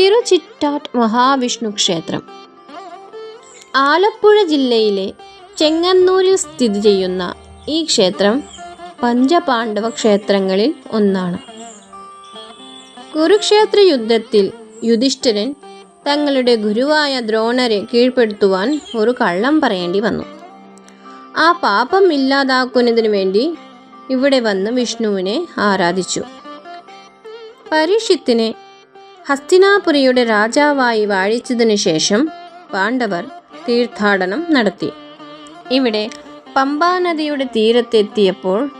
തിരുചിറ്റാറ്റ് മഹാവിഷ്ണു ക്ഷേത്രം. ആലപ്പുഴ ജില്ലയിലെ ചെങ്ങന്നൂരിൽ സ്ഥിതി ചെയ്യുന്ന ഈ ക്ഷേത്രം പഞ്ചപാണ്ഡവ ക്ഷേത്രങ്ങളിൽ ഒന്നാണ്. കുരുക്ഷേത്ര യുദ്ധത്തിൽ യുധിഷ്ഠിരൻ തങ്ങളുടെ ഗുരുവായ ദ്രോണരെ കീഴ്പ്പെടുത്തുവാൻ ഒരു കള്ളം പറയേണ്ടി വന്നു. ആ പാപം ഇല്ലാതാക്കുന്നതിന് വേണ്ടി ഇവിടെ വന്ന് വിഷ്ണുവിനെ ആരാധിച്ചു. പരീക്ഷിത്തിനെ ഹസ്തിനാപുരിയുടെ രാജാവായി വാഴിച്ചതിനു ശേഷം പാണ്ഡവർ തീർത്ഥാടനം നടത്തി. ഇവിടെ പമ്പാ നദിയുടെ തീരത്തെത്തിയപ്പോൾ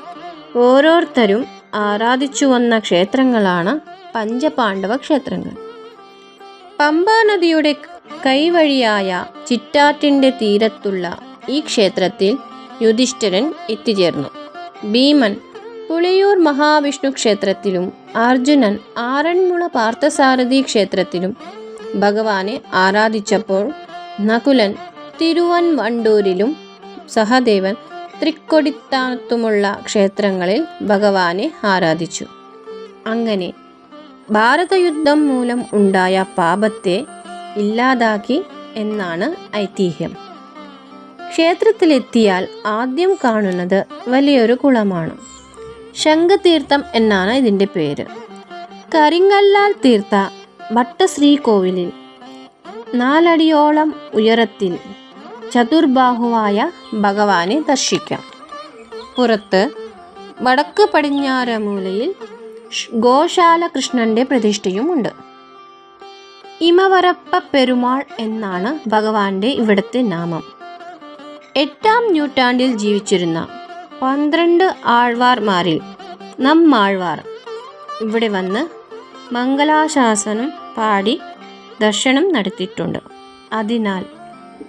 ഓരോരുത്തരും ആരാധിച്ചു വന്ന ക്ഷേത്രങ്ങളാണ് പഞ്ചപാണ്ഡവ ക്ഷേത്രങ്ങൾ. പമ്പാ നദിയുടെ കൈവഴിയായ ചിറ്റാറ്റിന്റെ തീരത്തുള്ള ഈ ക്ഷേത്രത്തിൽ യുധിഷ്ഠിരൻ എത്തിച്ചേർന്നു. ഭീമൻ പുളിയൂർ മഹാവിഷ്ണു ക്ഷേത്രത്തിലും അർജുനൻ ആറന്മുള പാർത്ഥസാരഥി ക്ഷേത്രത്തിലും ഭഗവാനെ ആരാധിച്ചപ്പോൾ നകുലൻ തിരുവൻവണ്ടൂരിലും സഹദേവൻ തൃക്കൊടിത്താനത്തുമുള്ള ക്ഷേത്രങ്ങളിൽ ഭഗവാനെ ആരാധിച്ചു. അങ്ങനെ ഭാരതയുദ്ധം മൂലം ഉണ്ടായ പാപത്തെ ഇല്ലാതാക്കി എന്നാണ് ഐതിഹ്യം. ക്ഷേത്രത്തിലെത്തിയാൽ ആദ്യം കാണുന്നത് വലിയൊരു കുളമാണ്. ശംഖതീർത്ഥം എന്നാണ് ഇതിന്റെ പേര്. കരിങ്കല്ലാൽ തീർത്ത ഭട്ടശ്രീ കോവിലിൽ നാലടിയോളം ഉയരത്തിൽ ചതുർബാഹുവായ ഭഗവാനെ ദർശിക്കാം. പുറത്ത് വടക്ക് പടിഞ്ഞാറ് മൂലയിൽ ഗോശാല കൃഷ്ണന്റെ പ്രതിഷ്ഠയുമുണ്ട്. ഇമവരപ്പ പെരുമാൾ എന്നാണ് ഭഗവാന്റെ ഇവിടുത്തെ നാമം. എട്ടാം നൂറ്റാണ്ടിൽ ജീവിച്ചിരുന്ന പന്ത്രണ്ട് ആഴ്വാർമാരിൽ നമ്മാഴ്വാർ. ഇവിടെ വന്ന് മംഗലാശാസനം പാടി ദർശനം നടത്തിയിട്ടുണ്ട്. അതിനാൽ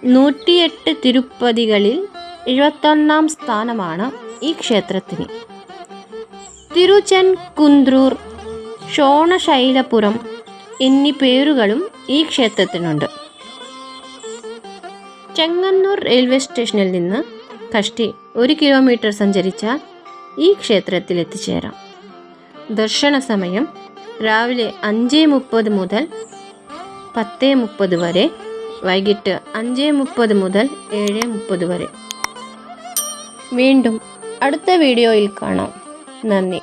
നൂറ്റിയെട്ട് തിരുപ്പതികളിൽ എഴുപത്തൊന്നാം സ്ഥാനമാണ് ഈ ക്ഷേത്രത്തിന്. തിരുചൻ കുന്ത്രൂർ ഷോണശൈലപുരം എന്നീ പേരുകളും ഈ ക്ഷേത്രത്തിനുണ്ട്. ചെങ്ങന്നൂർ റെയിൽവേ സ്റ്റേഷനിൽ നിന്ന് കഷ്ടി ഒരു കിലോമീറ്റർ സഞ്ചരിച്ചാൽ ഈ ക്ഷേത്രത്തിൽ എത്തിച്ചേരാം ദർശന സമയം രാവിലെ അഞ്ച് മുപ്പത് മുതൽ പത്ത് മുപ്പത് വരെ വൈകിട്ട് അഞ്ച് മുപ്പത് മുതൽ ഏഴ് മുപ്പത് വരെ. വീണ്ടും അടുത്ത വീഡിയോയിൽ കാണാം. നന്ദി.